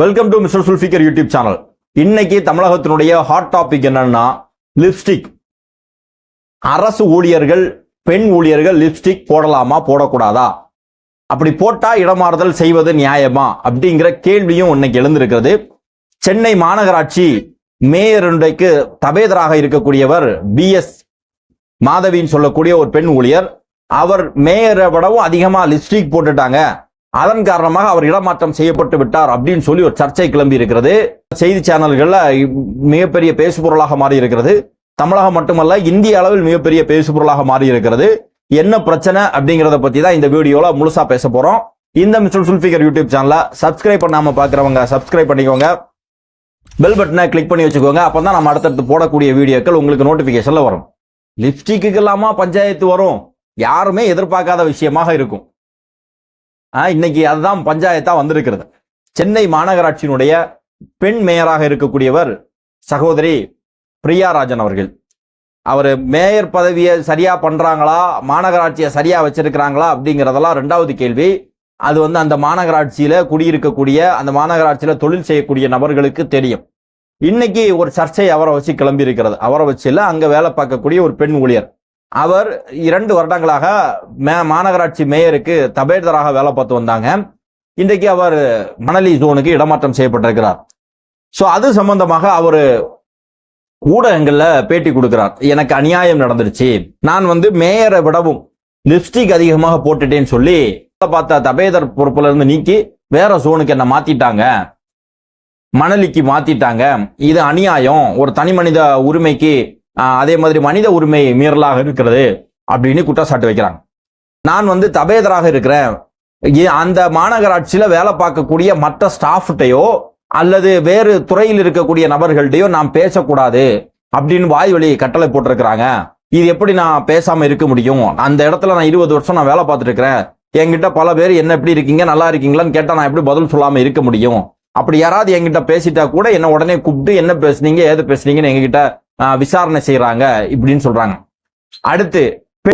Welcome to mister Zulfikar YouTube channel இன்னைக்கு தமிழகத்தினுடைய hot topic என்னன்னா லிப்ஸ்டிக் அரசு ஊழியர்கள் பெண் ஊழியர்கள் லிப்ஸ்டிக் போடலாமா போடக்கூடாதா? அப்படி போட்டா இடமாறுதல் செய்வது நியாயமா? அப்படிங்கிற கேள்வியும் இன்னைக்கு எழுந்திருக்கிறது. சென்னை மாநகராட்சி மேயருடைக்கு தபேதராக இருக்கக்கூடியவர் பி எஸ் மாதவின்னு சொல்லக்கூடிய ஒரு பெண் ஊழியர். அவர் மேயரை விடவும் அதிகமா லிப்ஸ்டிக் போட்டுட்டாங்க. அதன் காரணமாக அவர் இடமாற்றம் செய்யப்பட்டு விட்டார் அப்படின்னு சொல்லி ஒரு சர்ச்சை கிளம்பி இருக்கிறது. செய்தி சேனல்கள்ல மிகப்பெரிய பேசுபொருளாக மாறி இருக்கிறது தமிழகம் மட்டுமல்ல இந்திய அளவில் மிகப்பெரிய பேசுபொருளாக மாறி இருக்கிறது என்ன பிரச்சனை அப்படிங்கிறத பத்தி தான் இந்த வீடியோல முழுசா பேச போறோம். இந்த மிஸ்டர் சுல்ஃபிகர் யூடியூப் சேனலை சப்ஸ்கிரைப் பண்ணாம பாக்குறவங்க சப்ஸ்கிரைப் பண்ணிக்கோங்க. பெல் பட்டனை கிளிக் பண்ணி வச்சுக்கோங்க. அப்பதான் நம்ம அடுத்தடுத்து போடக்கூடிய வீடியோக்கள் உங்களுக்கு நோட்டிபிகேஷன்ல வரும். லிப்ஸ்டிக்கு இல்லாம பஞ்சாயத்து வரும். யாருமே எதிர்பார்க்காத விஷயமாக இருக்கும். இன்னைக்கு அதுதான் பஞ்சாயத்தா வந்திருக்கிறது. சென்னை மாநகராட்சியினுடைய பெண் மேயராக இருக்கக்கூடியவர் சகோதரி பிரியா ராஜன் அவர்கள். அவர் மேயர் பதவியை சரியா பண்றாங்களா? மாநகராட்சியை சரியா வச்சிருக்கிறாங்களா? அப்படிங்கிறதெல்லாம் ரெண்டாவது கேள்வி. அது வந்து அந்த மாநகராட்சியில குடியிருக்கக்கூடிய அந்த மாநகராட்சியில தொழில் செய்யக்கூடிய நபர்களுக்கு தெரியும். இன்னைக்கு ஒரு சர்ச்சை அவரை வச்சு கிளம்பி இருக்கிறது அவரை வச்சு அங்க வேலை பார்க்கக்கூடிய ஒரு பெண் ஊழியர். அவர் இரண்டு வருடங்களாக மே- மாநகராட்சி மேயருக்கு தபேதராக வேலை பார்த்து வந்தாங்க. இன்றைக்கு அவர் மணலி ஜோனுக்கு இடமாற்றம் செய்யப்பட்டிருக்கிறார். ஸோ அது சம்பந்தமாக அவர் ஊடகங்கள்ல பேட்டி கொடுக்கிறார். எனக்கு அநியாயம் நடந்துருச்சு. நான் வந்து மேயரை விடவும் லிப்ஸ்டிக் அதிகமாக போட்டுட்டேன்னு சொல்லி பார்த்த தபேதர் பொறுப்புல இருந்து நீக்கி வேற ஜோனுக்கு என்ன மாத்திட்டாங்க. மணலிக்கு மாத்திட்டாங்க. இது அநியாயம். ஒரு தனி மனித உரிமைக்கு அதே மாதிரி மனித உரிமை மீறலாக இருக்கிறது அப்படின்னு குற்றச்சாட்டு வைக்கிறாங்க. நான் வந்து தபேதராக இருக்கிறேன். அந்த மாநகராட்சியில வேலை பார்க்கக்கூடிய மற்ற ஸ்டாஃப்டையோ அல்லது வேறு துறையில் இருக்கக்கூடிய நபர்கள்டையோ நாம் பேசக்கூடாது அப்படின்னு வாய் வழி கட்டளை போட்டிருக்கிறாங்க. இது எப்படி நான் பேசாம இருக்க முடியும்? அந்த இடத்துல நான் இருபது வருஷம் நான் வேலை பார்த்துட்டு இருக்கிறேன் என்கிட்ட பல பேர் என்ன எப்படி இருக்கீங்க நல்லா இருக்கீங்களான்னு கேட்டா நான் எப்படி பதில் சொல்லாம இருக்க முடியும்? அப்படி யாராவது என்கிட்ட பேசிட்டா கூட என்ன உடனே கூப்பிட்டு என்ன பேசுனீங்க ஏது பேசுனீங்கன்னு எங்ககிட்ட விசாரணை செய்யறாங்க இப்படின்னு சொல்றாங்க. அடுத்து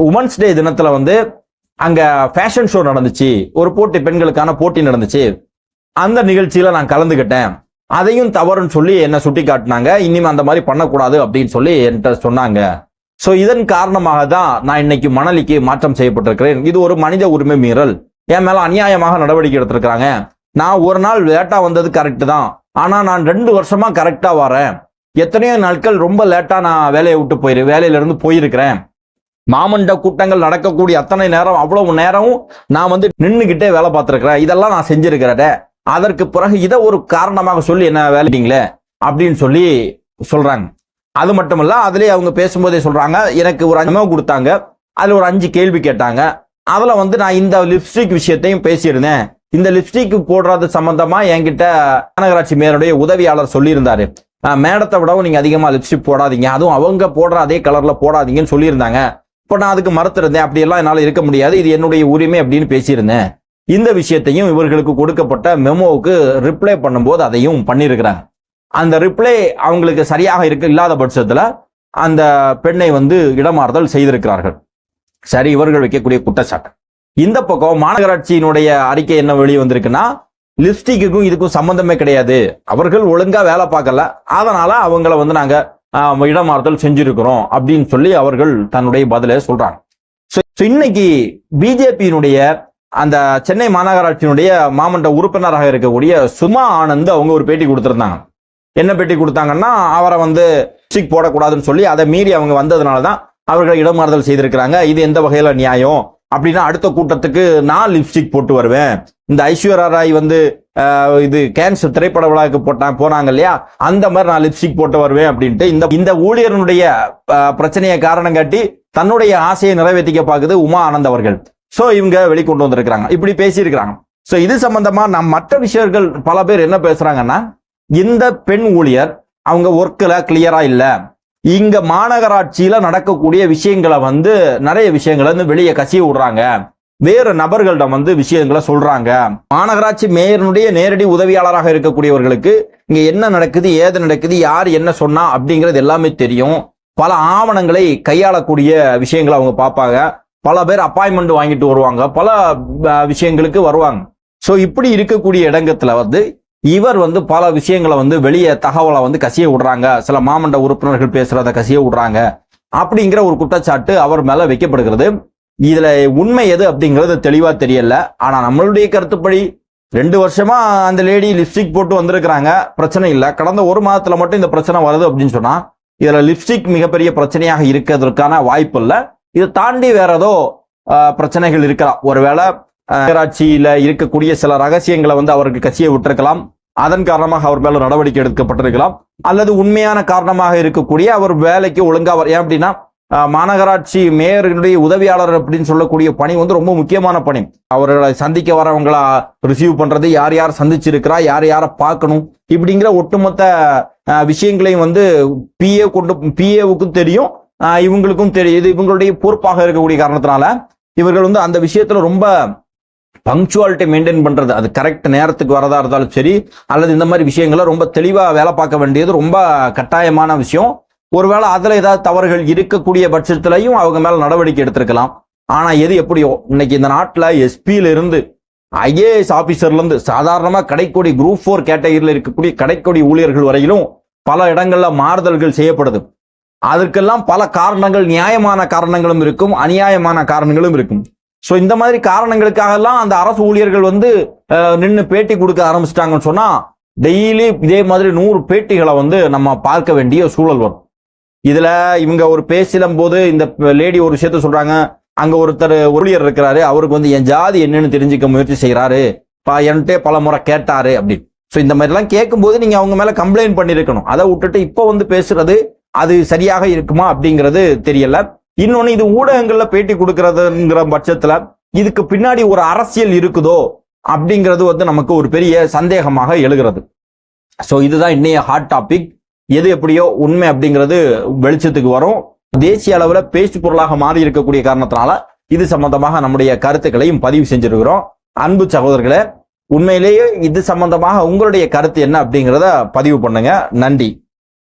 உமன்ஸ் டே தினத்துல வந்து அங்க ஃபேஷன் ஷோ நடந்துச்சு. ஒரு போட்டி பெண்களுக்கான போட்டி நடந்துச்சு. அந்த நிகழ்ச்சியில நான் கலந்துக்கிட்டேன் அதையும் தவறுன்னு சொல்லி என்ன சுட்டி காட்டினாங்க இனிமே அந்த மாதிரி பண்ணக்கூடாது அப்படின்னு சொல்லி என்கிட்ட சொன்னாங்க. ஸோ இதன் காரணமாக தான் நான் இன்னைக்கு மணலிக்கு மாற்றம் செய்யப்பட்டிருக்கிறேன். இது ஒரு மனித உரிமை மீறல். என் மேல அநியாயமாக நடவடிக்கை எடுத்திருக்கிறாங்க. நான் ஒரு நாள் லேட்டா வந்தது கரெக்ட் தான். ஆனா நான் ரெண்டு வருஷமா கரெக்டா வரேன். எத்தனையோ நாட்கள் ரொம்ப லேட்டாக நான் வேலையை விட்டு போயிரு வேலையிலேருந்து போயிருக்கிறேன். மாமண்ட கூட்டங்கள் நடக்கக்கூடிய அத்தனை நேரம் அவ்வளவு நேரமும் நான் வந்து நின்றுக்கிட்டே வேலை பார்த்துருக்குறேன். இதெல்லாம் நான் செஞ்சிருக்கிறேன். அதற்கு பிறகு இதை ஒரு காரணமாக சொல்லி என்ன வேலைட்டீங்களே அப்படின்னு சொல்லி சொல்கிறாங்க அது மட்டும் இல்லை அதுலேயே அவங்க பேசும்போதே சொல்கிறாங்க எனக்கு ஒரு அஞ்சு கொடுத்தாங்க. அதில் ஒரு அஞ்சு கேள்வி கேட்டாங்க. அதில் வந்து நான் இந்த லிப்ஸ்டிக் விஷயத்தையும் பேசியிருந்தேன். இந்த லிப்ஸ்டிக் போடுறது சம்பந்தமா என்கிட்ட மாநகராட்சி மேயருடைய உதவியாளர் சொல்லியிருந்தாரு. மேடத்தை விடவும் நீங்க அதிகமா லிப்ஸ்டிக் போடாதீங்க. அதுவும் அவங்க போடுற அதே கலர்ல போடாதீங்கன்னு சொல்லியிருந்தாங்க. இப்போ நான் அதுக்கு மறுத்திருந்தேன். அப்படியெல்லாம் என்னால இருக்க முடியாது. இது என்னுடைய உரிமை அப்படின்னு பேசியிருந்தேன். இந்த விஷயத்தையும் இவர்களுக்கு கொடுக்கப்பட்ட மெமோவுக்கு ரிப்ளை பண்ணும்போது அதையும் பண்ணியிருக்கிறாங்க. அந்த ரிப்ளை அவங்களுக்கு சரியாக இருக்க இல்லாத பட்சத்தில் அந்த பெண்ணை வந்து இடமாறுதல் செய்திருக்கிறார்கள். சரி இவர்கள் வைக்கக்கூடிய குற்றச்சாட்டு. இந்த பக்கம் மாநகராட்சியினுடைய அறிக்கை என்ன வெளியே வந்திருக்குன்னா லிப்ஸ்டிக்குக்கும் இதுக்கும் சம்பந்தமே கிடையாது. அவர்கள் ஒழுங்கா வேலை பார்க்கல. அதனால அவங்கள வந்து நாங்க இடமாறுதல் செஞ்சிருக்கிறோம் அப்படின்னு சொல்லி அவர்கள் தன்னுடைய பதிலை சொல்றாங்க. ஸோ இன்னைக்கு பிஜேபியினுடைய அந்த சென்னை மாநகராட்சியினுடைய மாமன்ற உறுப்பினராக இருக்கக்கூடிய சுமா ஆனந்த் அவங்க ஒரு பேட்டி கொடுத்துருந்தாங்க. என்ன பேட்டி கொடுத்தாங்கன்னா அவரை வந்து சிக் போடக்கூடாதுன்னு சொல்லி அதை மீறி அவங்க வந்ததுனால தான் அவர்களை இடமாறுதல் செய்திருக்கிறாங்க. இது எந்த வகையில நியாயம்? அப்படின்னா அடுத்த கூட்டத்துக்கு நான் லிப்ஸ்டிக் போட்டு வருவேன். இந்த ஐஸ்வர்யா ராய் வந்து இது கேன்சர் திரைப்பட விழாவுக்கு போட்டான் போனாங்க இல்லையா? அந்த மாதிரி நான் லிப்ஸ்டிக் போட்டு வருவேன் அப்படின்ட்டு இந்த இந்த ஊழியர்களுடைய பிரச்சனையை காரணம் காட்டி தன்னுடைய ஆசையை நிறைவேற்றிக்க பார்க்குது உமா ஆனந்த் அவர்கள். ஸோ இவங்க வெளிக்கொண்டு வந்திருக்கிறாங்க. இப்படி பேசியிருக்கிறாங்க. ஸோ இது சம்பந்தமா நம் மற்ற விஷயங்கள் பல பேர் என்ன பேசுறாங்கன்னா இந்த பெண் ஊழியர் அவங்க ஒர்க்கில் கிளியரா இல்லை. இங்க மாநகராட்சியில நடக்கக்கூடிய விஷயங்களை வந்து நிறைய விஷயங்களை வந்து வெளியே கசிய விடுறாங்க. வேறு நபர்களிடம் வந்து விஷயங்களை சொல்றாங்க. மாநகராட்சி மேயருடைய நேரடி உதவியாளராக இருக்கக்கூடியவர்களுக்கு இங்க என்ன நடக்குது ஏது நடக்குது யார் என்ன சொன்னா அப்படிங்கிறது எல்லாமே தெரியும். பல ஆவணங்களை கையாளக்கூடிய விஷயங்களை அவங்க பார்ப்பாங்க. பல பேர் அப்பாயின்மெண்ட் வாங்கிட்டு வருவாங்க. பல விஷயங்களுக்கு வருவாங்க. ஸோ இப்படி இருக்கக்கூடிய இடங்கத்துல வந்து இவர் வந்து பல விஷயங்களை வந்து வெளியே தகவலை வந்து கசிய விடுறாங்க. சில மாமண்ட உறுப்பினர்கள் பேசுறத கசிய விடுறாங்க. அப்படிங்கிற ஒரு குற்றச்சாட்டு அவர் மேல வைக்கப்படுகிறது. இதுல உண்மை எது அப்படிங்கிறது தெளிவா தெரியல. ஆனா நம்மளுடைய கருத்துப்படி ரெண்டு வருஷமா அந்த லேடி லிப்ஸ்டிக் போட்டு வந்திருக்கிறாங்க. பிரச்சனை இல்லை. கடந்த ஒரு மாதத்துல மட்டும் இந்த பிரச்சனை வருது அப்படின்னு சொன்னா இதுல லிப்ஸ்டிக் மிகப்பெரிய பிரச்சனையாக இருக்கிறதுக்கான வாய்ப்பு இல்லை. இதை தாண்டி வேற ஏதோ பிரச்சனைகள் இருக்கலாம். ஒருவேளை நகராட்சியில இருக்கக்கூடிய சில ரகசியங்களை வந்து அவருக்கு கட்சியை விட்டிருக்கலாம். அதன் காரணமாக அவர் மேல நடவடிக்கை எடுக்கப்பட்டிருக்கலாம். அல்லது உண்மையான காரணமாக இருக்கக்கூடிய அவர் வேலைக்கு ஒழுங்கா ஏன் அப்படின்னா மாநகராட்சி மேயர்களுடைய உதவியாளர் அப்படின்னு சொல்லக்கூடிய பணி வந்து ரொம்ப முக்கியமான பணி. அவர்களை சந்திக்க வரவங்களா ரிசீவ் பண்றது யார் யார் சந்திச்சிருக்கிறா யார் யாரை பார்க்கணும் இப்படிங்கிற ஒட்டுமொத்த விஷயங்களையும் வந்து பிஏ கொண்டு பிஏவுக்கும் தெரியும். இவங்களுக்கும் தெரியும். இது இவங்களுடைய பொறுப்பாக இருக்கக்கூடிய காரணத்தினால இவர்கள் வந்து அந்த விஷயத்துல ரொம்ப பங்க்சுவாலிட்டி மெயின்டைன் பண்றது. அது கரெக்ட் நேரத்துக்கு வரதா இருந்தாலும் சரி அல்லது இந்த மாதிரி விஷயங்களை ரொம்ப தெளிவாக வேலை பார்க்க வேண்டியது ரொம்ப கட்டாயமான விஷயம். ஒருவேளை அதில் ஏதாவது தவறுகள் இருக்கக்கூடிய பட்சத்திலையும் அவங்க மேலே நடவடிக்கை எடுத்திருக்கலாம். ஆனால் எது எப்படியோ இன்னைக்கு இந்த நாட்டில் எஸ்பியிலிருந்து ஐஏஎஸ் ஆஃபீஸர்லேருந்து சாதாரணமாக கடைக்கோடி குரூப் ஃபோர் கேட்டகரியில் இருக்கக்கூடிய கடைக்கோடி ஊழியர்கள் வரையிலும் பல இடங்களில் மாறுதல்கள் செய்யப்படுது. அதற்கெல்லாம் பல காரணங்கள் நியாயமான காரணங்களும் இருக்கும் அநியாயமான காரணங்களும் இருக்கும். ஸோ இந்த மாதிரி காரணங்களுக்காகலாம் அந்த அரசு ஊழியர்கள் வந்து நின்று பேட்டி கொடுக்க ஆரம்பிச்சிட்டாங்கன்னு சொன்னா டெய்லி இதே மாதிரி நூறு பேட்டிகளை வந்து நம்ம பார்க்க வேண்டிய சூழல் வரும். இதுல இவங்க ஒரு பேசிலும் போது இந்த லேடி ஒரு விஷயத்த சொல்றாங்க அங்க ஒருத்தர் ஊழியர் இருக்கிறாரு அவருக்கு வந்து என் ஜாதி என்னன்னு தெரிஞ்சுக்க முயற்சி செய்யறாரு என்கிட்ட பல முறை கேட்டாரு அப்படின்னு. ஸோ இந்த மாதிரிலாம் கேட்கும்போது நீங்கள் அவங்க மேலே கம்ப்ளைண்ட் பண்ணிருக்கணும் அதை விட்டுட்டு இப்போ வந்து பேசுறது அது சரியாக இருக்குமா அப்படிங்கிறது தெரியல. இன்னொன்னு இது ஊடகங்கள்ல பேட்டி கொடுக்கறதுங்கிற பட்சத்துல இதுக்கு பின்னாடி ஒரு அரசியல் இருக்குதோ அப்படிங்கிறது வந்து நமக்கு ஒரு பெரிய சந்தேகமாக எழுகிறது. ஸோ இதுதான் இன்னைய ஹாட் டாபிக் எது எப்படியோ உண்மை அப்படிங்கிறது வெளிச்சத்துக்கு வரும். தேசிய அளவில் பேச்சு பொருளாக மாறி இருக்கக்கூடிய காரணத்தினால இது சம்பந்தமாக நம்முடைய கருத்துக்களையும் பதிவு செஞ்சிருக்கிறோம். அன்பு சகோதரர்களே உண்மையிலேயே இது சம்பந்தமாக உங்களுடைய கருத்து என்ன அப்படிங்கிறத பதிவு பண்ணுங்க. நன்றி.